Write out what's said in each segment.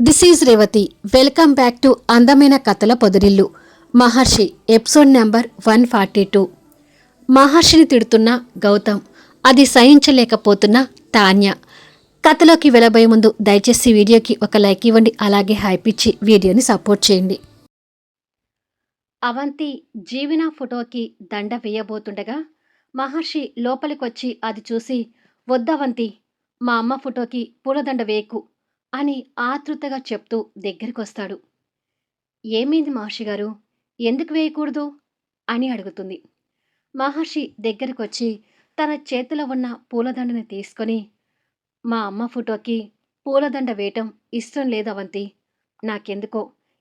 This is Revathi welcome back to అందమైన కథల పొదిరిల్లు Maharshi episode number one forty two మహర్షిని తిడుతున్న గౌతమ్ అది సహించలేకపోతున్న తాన్య. కథలోకి వెళ్ళబోయే ముందు దయచేసి వీడియోకి ఒక లైక్ ఇవ్వండి అలాగే హైప్ ఇచ్చి వీడియోని సపోర్ట్ చేయండి. అవంతి జీవన ఫోటోకి దండ వేయబోతుండగా మహర్షి లోపలికొచ్చి అది చూసి వద్దవంతి మా అమ్మ ఫోటోకి పూలదండ వేయకు. అని ఆతృతగా చెప్తూ దగ్గరికొస్తాడు. ఏమైంది మహర్షి గారు? ఎందుకు వేయకూడదు? అని అడుగుతుంది. మహర్షి దగ్గరకొచ్చి తన చేతిలో ఉన్న పూలదండని తీసుకొని మా అమ్మ ఫోటోకి పూలదండ వేయటం ఇష్టం లేదవంతి నాకెందుకో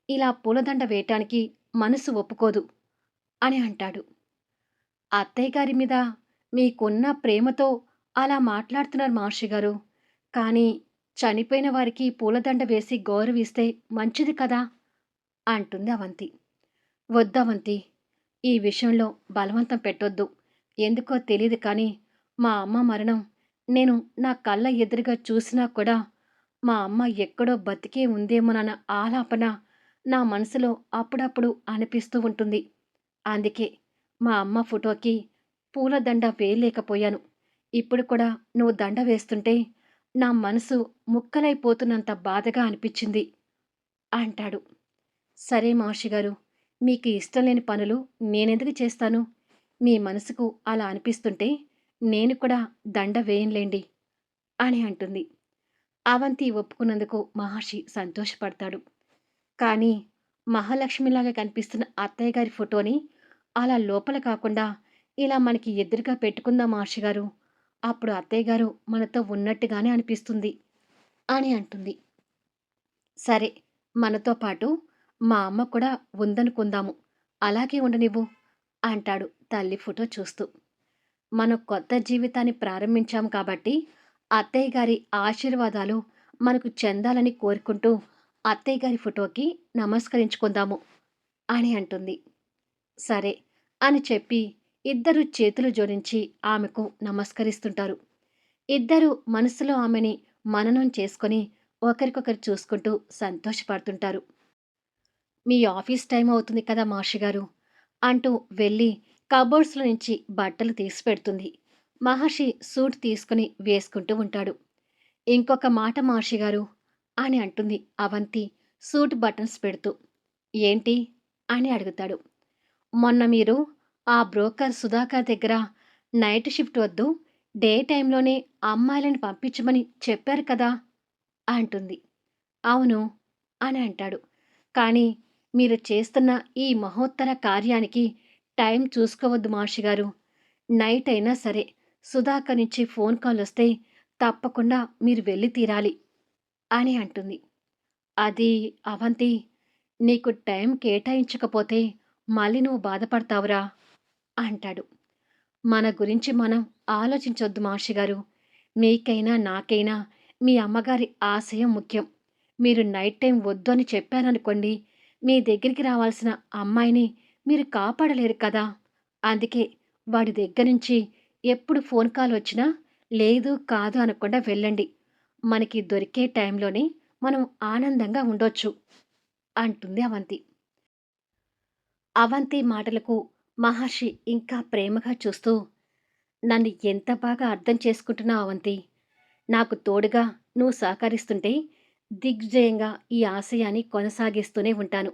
ఇలా పూలదండ వేయటానికి మనసు ఒప్పుకోదు అని అంటాడు. అత్తయ్య గారి మీద మీకున్న ప్రేమతో అలా మాట్లాడుతున్నారు మహర్షి గారు. కానీ చనిపోయిన వారికి పూలదండ వేసి గౌరవిస్తే మంచిది కదా? అంటుంది అవంతి. వద్దవంతి ఈ విషయంలో బలవంతం పెట్టొద్దు. ఎందుకో తెలియదు కానీ మా అమ్మ మరణం నేను నా కళ్ళ ఎదురుగా చూసినా కూడా మా అమ్మ ఎక్కడో బతికే ఉందేమోనన్న ఆలాపన నా మనసులో అప్పుడప్పుడు అనిపిస్తూ ఉంటుంది. అందుకే మా అమ్మ ఫోటోకి పూలదండ వేయలేకపోయాను. ఇప్పుడు కూడా నువ్వు దండ వేస్తుంటే నా మనసు ముక్కలైపోతున్నంత బాధగా అనిపించింది అంటాడు. సరే మహర్షి గారు మీకు ఇష్టం లేని పనులు నేనెందుకు చేస్తాను? మీ మనసుకు అలా అనిపిస్తుంటే నేను కూడా దండ వేయంలేండి అని అంటుంది. అవంతి ఒప్పుకున్నందుకు మహర్షి సంతోషపడతాడు. కానీ మహాలక్ష్మిలాగా కనిపిస్తున్న అత్తయ్య గారి ఫోటోని అలా లోపల కాకుండా ఇలా మనకి ఎదురుగా పెట్టుకుందాం మహర్షి గారు? అప్పుడు అత్తయ్య గారు మనతో ఉన్నట్టుగానే అనిపిస్తుంది అని అంటుంది. సరే మనతో పాటు మా అమ్మ కూడా ఉందనుకుందాము. అలాగే ఉండనివ్వు అంటాడు తల్లి ఫోటో చూస్తూ. మనం కొత్త జీవితాన్ని ప్రారంభించాం కాబట్టి అత్తయ్య గారి ఆశీర్వాదాలు మనకు చెందాలని కోరుకుంటూ అత్తయ్య గారి ఫోటోకి నమస్కరించుకుందాము అని అంటుంది. సరే అని చెప్పి ఇద్దరు చేతులు జోడించి ఆమెకు నమస్కరిస్తుంటారు. ఇద్దరు మనసులో ఆమెని మననం చేసుకొని ఒకరికొకరు చూసుకుంటూ సంతోషపడుతుంటారు. మీ ఆఫీస్ టైం అవుతుంది కదా మహర్షి గారు అంటూ వెళ్ళి కబోర్డ్స్లో నుంచి బట్టలు తీసి పెడుతుంది. మహర్షి సూట్ తీసుకుని వేసుకుంటూ ఉంటాడు. ఇంకొక మాట మహర్షి గారు అని అంటుంది అవంతి సూట్ బటన్స్ పెడుతూ. ఏంటి? అని అడుగుతాడు. మొన్న మీరు ఆ బ్రోకర్ సుధాకర్ దగ్గర నైట్ షిఫ్ట్ వద్దు డే టైంలోనే అమ్మాయిలను పంపించమని చెప్పారు కదా అంటుంది. అవును అని అంటాడు. కానీ మీరు చేస్తున్న ఈ మహోత్తర కార్యానికి టైం చూసుకోవద్దు మహర్షి గారు. నైట్ అయినా సరే సుధాకర్ నుంచి ఫోన్ కాల్ వస్తే తప్పకుండా మీరు వెళ్ళి తీరాలి అని అంటుంది. అది అవంతి నీకు టైం కేటాయించకపోతే మళ్ళీ నువ్వు బాధపడతావురా. అంటాడు. మన గురించి మనం ఆలోచించొద్దు మహర్షి గారు. మీకైనా నాకైనా మీ అమ్మగారి ఆశయం ముఖ్యం. మీరు నైట్ టైం వద్దు అని చెప్పారనుకోండి మీ దగ్గరికి రావాల్సిన అమ్మాయిని మీరు కాపాడలేరు కదా. అందుకే వాడి దగ్గర నుంచి ఎప్పుడు ఫోన్ కాల్ వచ్చినా లేదు కాదు అనకుండా వెళ్ళండి. మనకి దొరికే టైంలోనే మనం ఆనందంగా ఉండొచ్చు. అంటుంది అవంతి. అవంతి మాటలకు మహర్షి ఇంకా ప్రేమగా చూస్తూ నన్ను ఎంత బాగా అర్థం చేసుకుంటున్నావు అవంతి? నాకు తోడుగా నువ్వు సహకరిస్తుంటే దిగ్విజయంగా ఈ ఆశయాన్ని కొనసాగిస్తూనే ఉంటాను.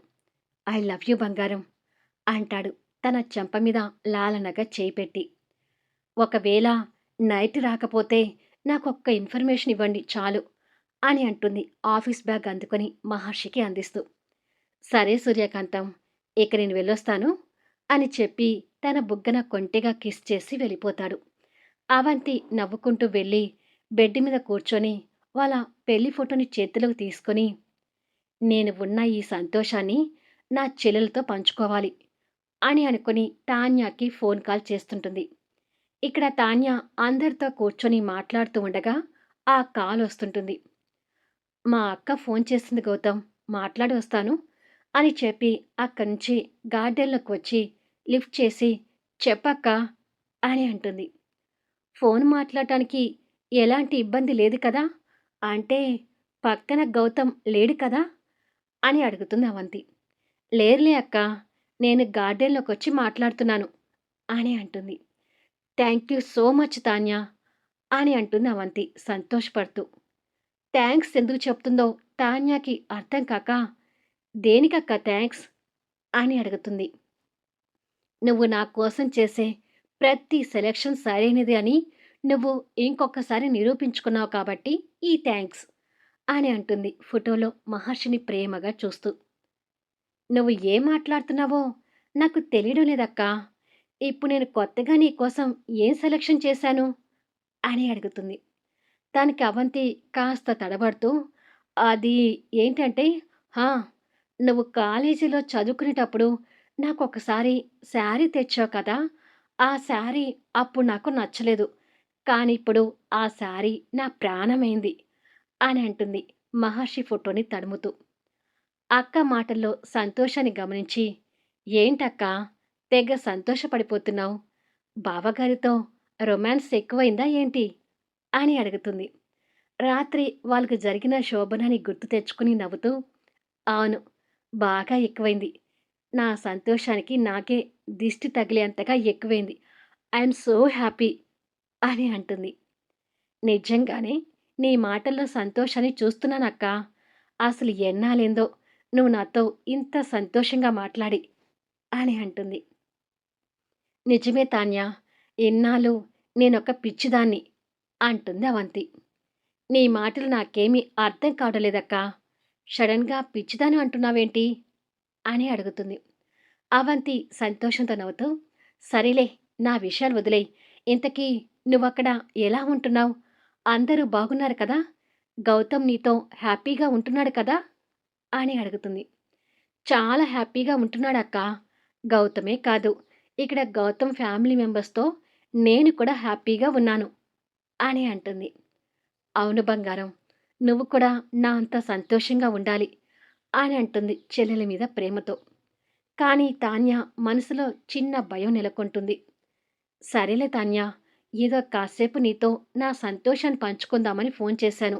ఐ లవ్ యూ బంగారం అంటాడు తన చెంప మీద లాలనగా చేయిపెట్టి. ఒకవేళ నైట్ రాకపోతే నాకు ఒక్క ఇన్ఫర్మేషన్ ఇవ్వండి చాలు అని అంటుంది ఆఫీస్ బ్యాగ్ అందుకొని మహర్షికి అందిస్తూ. సరే సూర్యకాంతం ఇక నేను వెళ్ళొస్తాను. అని చెప్పి తన బుగ్గన కొంటెగా కిస్ చేసి వెళ్ళిపోతాడు. అవంతి నవ్వుకుంటూ వెళ్ళి బెడ్ మీద కూర్చొని వాళ్ళ పెళ్ళి ఫోటోని చేతిలోకి తీసుకొని నేను ఉన్న ఈ సంతోషాన్ని నా చెల్లెలతో పంచుకోవాలి అని అనుకుని తాన్యాకి ఫోన్ కాల్ చేస్తుంటుంది. ఇక్కడ తాన్య అందరితో కూర్చొని మాట్లాడుతూ ఉండగా ఆ కాల్ వస్తుంటుంది. మా అక్క ఫోన్ చేసింది గౌతమ్ మాట్లాడి వస్తాను అని చెప్పి అక్కడి నుంచి గార్డెన్లోకి వచ్చి లిఫ్ట్ చేసి చెప్పక్క అని అంటుంది. ఫోన్ మాట్లాడటానికి ఎలాంటి ఇబ్బంది లేదు కదా? అంటే పక్కన గౌతమ్ లేడు కదా? అని అడుగుతుంది అవంతి. లేరులే అక్క నేను గార్డెన్లోకి వచ్చి మాట్లాడుతున్నాను అని అంటుంది. Thank you so much Tanya అని అంటుంది అవంతి సంతోషపడుతూ. థ్యాంక్స్ ఎందుకు చెప్తుందో తాన్యాకి అర్థం కాక దేనికక్క థ్యాంక్స్? అని అడుగుతుంది. నువ్వు నా కోసం చేసే ప్రతి సెలెక్షన్ సరైనది అని నువ్వు ఇంకొకసారి నిరూపించుకున్నావు కాబట్టి ఈ థ్యాంక్స్ అని అంటుంది ఫోటోలో మహర్షిని ప్రేమగా చూస్తూ. నువ్వు ఏం మాట్లాడుతున్నావో నాకు తెలియడం లేదక్కా. ఇప్పుడు నేను కొత్తగా నీ కోసం ఏం సెలెక్షన్ చేశాను అని అడుగుతుంది. దానికి అవంతి కాస్త తడబడుతూ అది ఏంటంటే హా నువ్వు కాలేజీలో చదువుకునేటప్పుడు నాకు ఒకసారి శారీ తెచ్చావు కదా ఆ శారీ అప్పుడు నాకు నచ్చలేదు. కానీ ఇప్పుడు ఆ శారీ నా ప్రాణమైంది అని అంటుంది మహర్షి ఫోటోని తడుముతూ. అక్క మాటల్లో సంతోషాన్ని గమనించి ఏంటక్క తెగ సంతోషపడిపోతున్నావు? బావగారితో రొమాన్స్ ఎక్కువైందా ఏంటి? అని అడుగుతుంది. రాత్రి వాళ్ళకు జరిగిన శోభనాన్ని గుర్తు తెచ్చుకుని నవ్వుతూ అవును బాగా ఎక్కువైంది. నా సంతోషానికి నాకే దిష్టి తగిలేంతగా ఎక్కువైంది. ఐఎమ్ సో హ్యాపీ అని అంటుంది. నిజంగానే నీ మాటల్లో సంతోషాన్ని చూస్తున్నానక్క అసలు ఎన్నాలేందో నువ్వు నాతో ఇంత సంతోషంగా మాట్లాడి అని అంటుంది. నిజమే తాన్యా ఎన్నాళ్ళు నేనొక పిచ్చిదాన్ని అంటుంది అవంతి. నీ మాటలు నాకేమీ అర్థం కావడలేదక్క సడన్గా పిచ్చిదాని అంటున్నావేంటి? అని అడుగుతుంది. అవంతి సంతోషంతో నవ్వుతూ సరేలే నా విషయాలు వదిలేయి. ఇంతకీ నువ్వక్కడ ఎలా ఉంటున్నావు? అందరూ బాగున్నారు కదా? గౌతమ్ నీతో హ్యాపీగా ఉంటున్నాడు కదా? అని అడుగుతుంది. చాలా హ్యాపీగా ఉంటున్నాడు అక్క. గౌతమే కాదు. ఇక్కడ గౌతమ్ ఫ్యామిలీ మెంబర్స్తో నేను కూడా హ్యాపీగా ఉన్నాను అని అంటుంది. అవును బంగారం. నువ్వు కూడా నా అంత సంతోషంగా ఉండాలి. అని అంటుంది చెల్లెల మీద ప్రేమతో. కానీ తాన్య మనసులో చిన్న భయం నెలకొంటుంది. సరేలే తాన్య ఏదో కాసేపు నీతో నా సంతోషాన్ని పంచుకుందామని ఫోన్ చేశాను.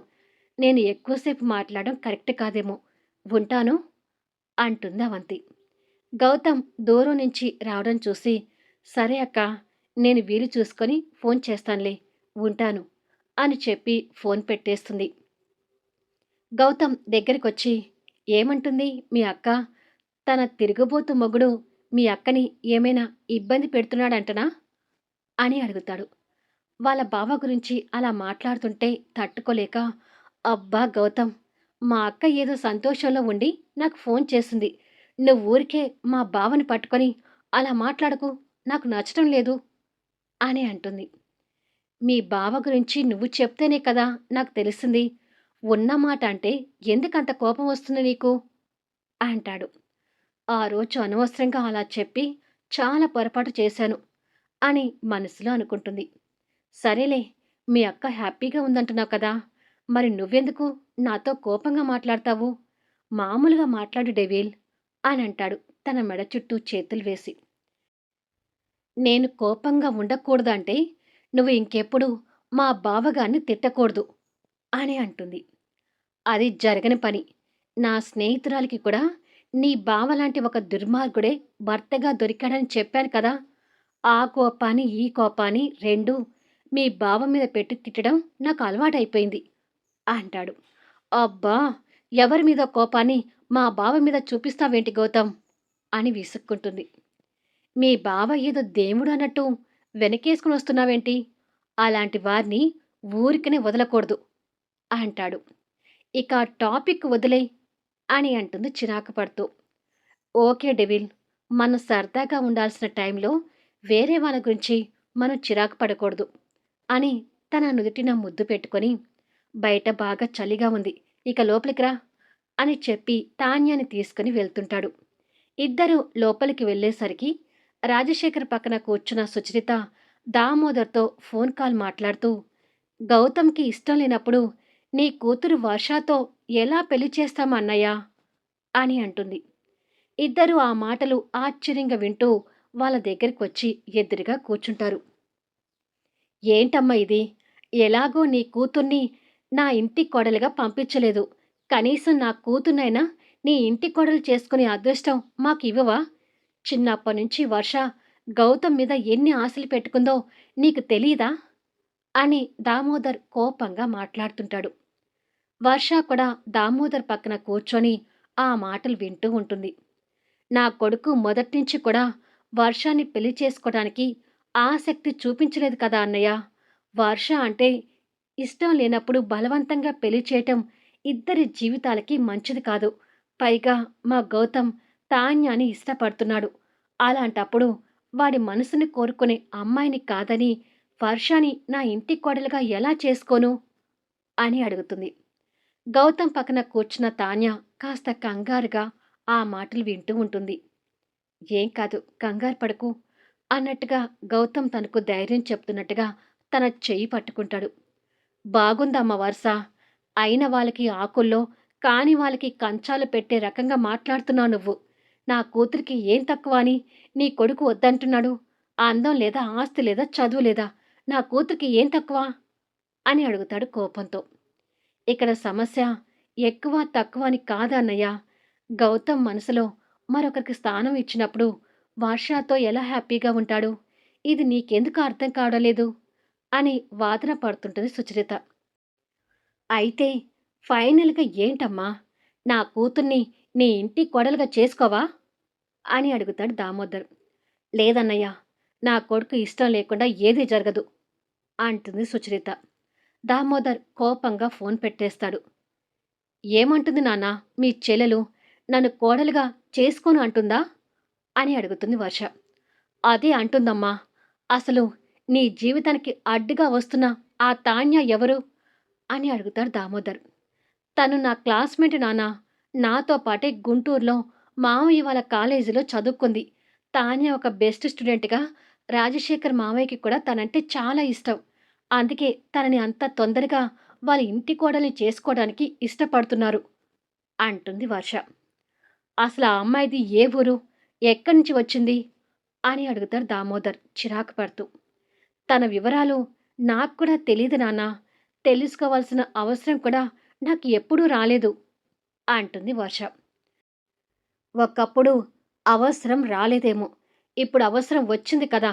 నేను ఎక్కువసేపు మాట్లాడడం కరెక్ట్ కాదేమో. ఉంటాను అంటుంది అవంతి. గౌతమ్ దూరం నుంచి రావడం చూసి సరే అక్క నేను వీలు చూసుకొని ఫోన్ చేస్తానులే ఉంటాను అని చెప్పి ఫోన్ పెట్టేస్తుంది. గౌతమ్ దగ్గరికొచ్చి ఏమంటుంది మీ అక్క? తన తిరగబోతు మొగుడు మీ అక్కని ఏమైనా ఇబ్బంది పెడుతున్నాడంటనా? అని అడుగుతాడు. వాళ్ళ బావ గురించి అలా మాట్లాడుతుంటే తట్టుకోలేక అబ్బా గౌతమ్ మా అక్క ఏదో సంతోషంలో ఉండి నాకు ఫోన్ చేసింది నువ్వు ఊరికే మా బావని పట్టుకొని అలా మాట్లాడకు నాకు నచ్చడం లేదు అని అంటుంది. మీ బావ గురించి నువ్వు చెప్తేనే కదా నాకు తెలిసింది ఉన్న మాట అంటే ఎందుకంత కోపం వస్తుంది నీకు? అంటాడు. ఆ రోజు అనవసరంగా అలా చెప్పి చాలా పొరపాటు చేశాను అని మనసులో అనుకుంటుంది. సరేలే మీ అక్క హ్యాపీగా ఉందంటున్నావు కదా మరి నువ్వెందుకు నాతో కోపంగా మాట్లాడతావు? మామూలుగా మాట్లాడు డెవిల్ అని అంటాడు తన మెడ చుట్టూ చేతులు వేసి. నేను కోపంగా ఉండకూడదంటే నువ్వు ఇంకెప్పుడు మా బావగాన్ని తిట్టకూడదు అని అంటుంది. అది జరగని పని. నా స్నేహితురాలికి కూడా నీ బావ లాంటి ఒక దుర్మార్గుడే భర్తగా దొరికాడని చెప్పాను కదా. ఆ కోపాన్ని ఈ కోపాన్ని రెండు మీ బావ మీద పెట్టి తిట్టడం నాకు అలవాటైపోయింది అంటాడు. అబ్బా! ఎవరి మీద కోపాన్ని మా బావ మీద చూపిస్తావేంటి గౌతమ్? అని విసుక్కుంటుంది. మీ బావ ఏదో దేవుడు అన్నట్టు వెనకేసుకుని వస్తున్నావేంటి? అలాంటి వారిని ఊరికనే వదలకూడదు అంటాడు. ఇక టాపిక్ వదిలే అని అంటుంది చిరాకు పడుతూ. ఓకే డెవిల్ మనం సరదాగా ఉండాల్సిన టైంలో వేరే వాళ్ళ గురించి మనం చిరాకు పడకూడదు అని తన నుదుటిన ముద్దు పెట్టుకొని బయట బాగా చలిగా ఉంది ఇక లోపలికి రా అని చెప్పి తాన్యాని తీసుకుని వెళ్తుంటాడు. ఇద్దరు లోపలికి వెళ్ళేసరికి రాజశేఖర్ పక్కన కూర్చున్న సుచరిత దామోదర్తో ఫోన్ కాల్ మాట్లాడుతూ గౌతమ్కి ఇష్టం లేనప్పుడు నీ కూతురు వర్షాతో ఎలా పెళ్ళి చేస్తామన్నయ్యా అని అంటుంది. ఇద్దరు ఆ మాటలు ఆశ్చర్యంగా వింటూ వాళ్ళ దగ్గరికి వచ్చి ఎదురుగా కూర్చుంటారు. ఏంటమ్మా ఇది? ఎలాగో నీ కూతుర్ని నా ఇంటి కోడలుగా పంపించలేదు. కనీసం నా కూతుర్నైనా నీ ఇంటి కోడలు చేసుకునే అదృష్టం మాకు ఇవ్వవా చిన్నప్పటి నుంచి వర్ష గౌతమ్ మీద ఎన్ని ఆశలు పెట్టుకుందో నీకు తెలీదా? అని దామోదర్ కోపంగా మాట్లాడుతుంటాడు. వర్ష కూడా దామోదర్ పక్కన కూర్చొని ఆ మాటలు వింటూ ఉంటుంది. నా కొడుకు మొదట్నుంచి కూడా వర్షాన్ని పెళ్ళి చేసుకోవడానికి ఆసక్తి చూపించలేదు కదా అన్నయ్య. వర్ష అంటే ఇష్టం లేనప్పుడు బలవంతంగా పెళ్ళి చేయటం ఇద్దరి జీవితాలకి మంచిది కాదు. పైగా మా గౌతమ్ తాన్యాని ఇష్టపడుతున్నాడు. అలాంటప్పుడు వాడి మనసుని కోరుకునే అమ్మాయిని కాదని వర్షాని నా ఇంటి కోడలుగా ఎలా చేసుకోను? అని అడుగుతుంది. గౌతమ్ పక్కన కూర్చున్న తాన్య కాస్త కంగారుగా ఆ మాటలు వింటూ ఉంటుంది. ఏం కాదు కంగారు పడకు అన్నట్టుగా గౌతమ్ తనకు ధైర్యం చెప్తున్నట్టుగా తన చెయ్యి పట్టుకుంటాడు. బాగుందమ్మ వరుస. అయిన వాళ్ళకి ఆకుల్లో కాని వాళ్ళకి కంచాలు పెట్టే రకంగా మాట్లాడుతున్నావు నువ్వు. నా కూతురికి ఏం తక్కువ అని నీ కొడుకు వద్దంటున్నాడు. అందం లేదా ఆస్తి లేదా చదువు లేదా? నా కూతురికి ఏం తక్కువ? అని అడుగుతాడు కోపంతో. ఇక్కడ సమస్య ఎక్కువ తక్కువ అని కాదన్నయ్య గౌతమ్ మనసులో మరొకరికి స్థానం ఇచ్చినప్పుడు వర్షాతో ఎలా హ్యాపీగా ఉంటాడు? ఇది నీకెందుకు అర్థం కావడలేదు అని వాదన పడుతుంటుంది సుచరిత. అయితే ఫైనల్గా ఏంటమ్మా? నా కూతుర్ని నీ ఇంటి కొడలుగా చేసుకోవా? అని అడుగుతాడు దామోదర్. లేదన్నయ్య నా కొడుకు ఇష్టం లేకుండా ఏది జరగదు అంటుంది సుచరిత. దామోదర్ కోపంగా ఫోన్ పెట్టేస్తాడు. ఏమంటుంది నాన్న మీ చెల్లెలు నన్ను కోడలుగా చేసుకోను అంటుందా? అని అడుగుతుంది వర్ష. అదే అంటుందమ్మా అసలు నీ జీవితానికి అడ్డుగా వస్తున్న ఆ తాన్య ఎవరు? అని అడుగుతాడు దామోదర్. తను నా క్లాస్మేట్ నాన్న నాతో పాటే గుంటూరులో మావయ్య వాళ్ళ కాలేజీలో చదువుకుంది. తానే ఒక బెస్ట్ స్టూడెంట్గా రాజశేఖర్ మావయ్యకి కూడా తనంటే చాలా ఇష్టం. అందుకే తనని అంత తొందరగా వాళ్ళ ఇంటి కోడల్ని చేసుకోవడానికి ఇష్టపడుతున్నారు అంటుంది వర్ష. అసలు ఆ అమ్మాయిది ఏ ఊరు? ఎక్కడి నుంచి వచ్చింది? అని అడుగుతారు దామోదర్ చిరాకు పడుతూ. తన వివరాలు నాకు కూడా తెలియదు నాన్న. తెలుసుకోవాల్సిన అవసరం కూడా నాకు ఎప్పుడూ రాలేదు అంటుంది వర్ష. ఒకప్పుడు అవసరం రాలేదేమో. ఇప్పుడు అవసరం వచ్చింది కదా.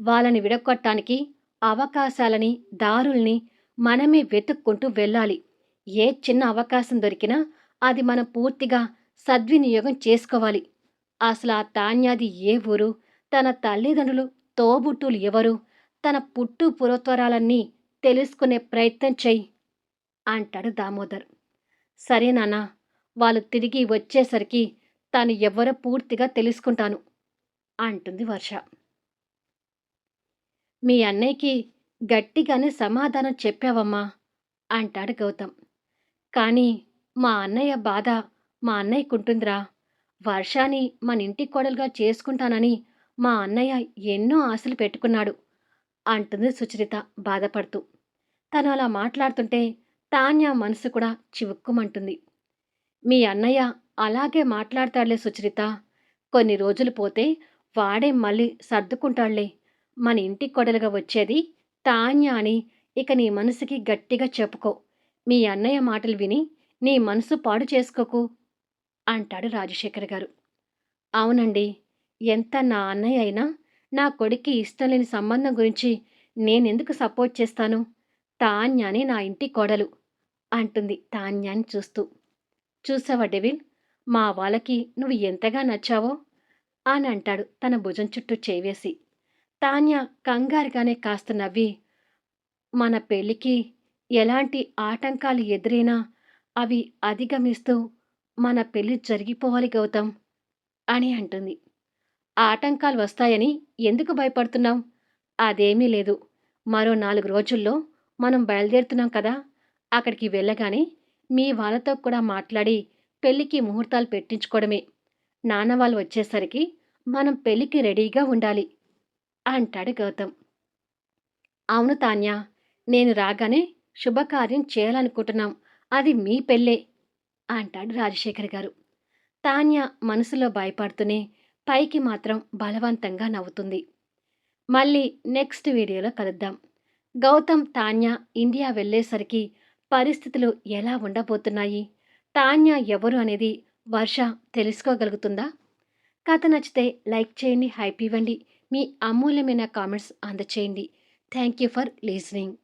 వాళ్ళని విడగొట్టడానికి అవకాశాలని దారుల్ని మనమే వెతుక్కుంటూ వెళ్ళాలి. ఏ చిన్న అవకాశం దొరికినా అది మనం పూర్తిగా సద్వినియోగం చేసుకోవాలి. అసలు ఆ తాన్యాది ఏ ఊరు? తన తల్లిదండ్రులు తోబుట్టులు ఎవరు? తన పుట్టు పురోత్వరాలన్నీ తెలుసుకునే ప్రయత్నం చెయ్యి అంటాడు దామోదర్. సరే నాన్న వాళ్ళు తిరిగి వచ్చేసరికి తాను ఎవరో పూర్తిగా తెలుసుకుంటాను అంటుంది వర్ష. మీ అన్నయ్యకి గట్టిగానే సమాధానం చెప్పావమ్మా అంటాడు గౌతమ్. కానీ మా అన్నయ్య బాధ మా అన్నయ్యకుంటుందిరా. వర్షాన్ని మన ఇంటి కోడలుగా చేసుకుంటానని మా అన్నయ్య ఎన్నో ఆశలు పెట్టుకున్నాడు అంటుంది సుచరిత బాధపడుతూ. తను అలా మాట్లాడుతుంటే తాన్య మనసు కూడా చివుక్కుమంటుంది. మీ అన్నయ్య అలాగే మాట్లాడతాడులే సుచరిత. కొన్ని రోజులు పోతే వాడే మళ్ళీ సర్దుకుంటాడులే మన ఇంటి కొడలుగా వచ్చేది తాన్య అని ఇక నీ మనసుకి గట్టిగా చెప్పుకో. మీ అన్నయ్య మాటలు విని నీ మనసు పాడు చేసుకోకు అంటాడు రాజశేఖర్ గారు. అవునండి ఎంత నా అన్నయ్య అయినా నా కొడుక్కి ఇష్టం లేని సంబంధం గురించి నేనెందుకు సపోర్ట్ చేస్తాను? తాన్యాని నా ఇంటి కోడలు అంటుంది తాన్యాన్ని చూస్తూ. చూసావా డెవిల్ మా వాళ్ళకి నువ్వు ఎంతగా నచ్చావో? అని అంటాడు తన భుజం చుట్టూ చేవేసి. తాన్య కంగారుగానే కాస్త నవ్వి మన పెళ్ళికి ఎలాంటి ఆటంకాలు ఎదురైనా అవి అధిగమిస్తూ మన పెళ్ళి జరిగిపోవాలి గౌతమ్ అని అంటుంది. ఆటంకాలు వస్తాయని ఎందుకు భయపడుతున్నాం అదేమీ లేదు. మరో నాలుగు రోజుల్లో మనం బయలుదేరుతున్నాం కదా! అక్కడికి వెళ్ళగానే మీ వాళ్ళతో కూడా మాట్లాడి పెళ్ళికి ముహూర్తాలు పెట్టించుకోవడమే. నాన్న వాళ్ళు వచ్చేసరికి మనం పెళ్ళికి రెడీగా ఉండాలి. అంటాడు గౌతమ్. అవును తాన్య నేను రాగానే శుభకార్యం చేయాలనుకుంటున్నాం. అది మీ పెళ్ళే అంటాడు రాజశేఖర్ గారు. తాన్య మనసులో భయపడుతూనే పైకి మాత్రం బలవంతంగా నవ్వుతుంది. మళ్ళీ నెక్స్ట్ వీడియోలో కలుద్దాం. గౌతమ్ తాన్య ఇండియా వెళ్ళేసరికి పరిస్థితులు ఎలా ఉండబోతున్నాయి? తాన్య ఎవరు అనేది వర్ష తెలుసుకోగలుగుతుందా? కథ నచ్చితే లైక్ చేయండి హైప్ ఇవ్వండి. మీ అమూల్యమైన comments అందచేయండి. Thank you for listening.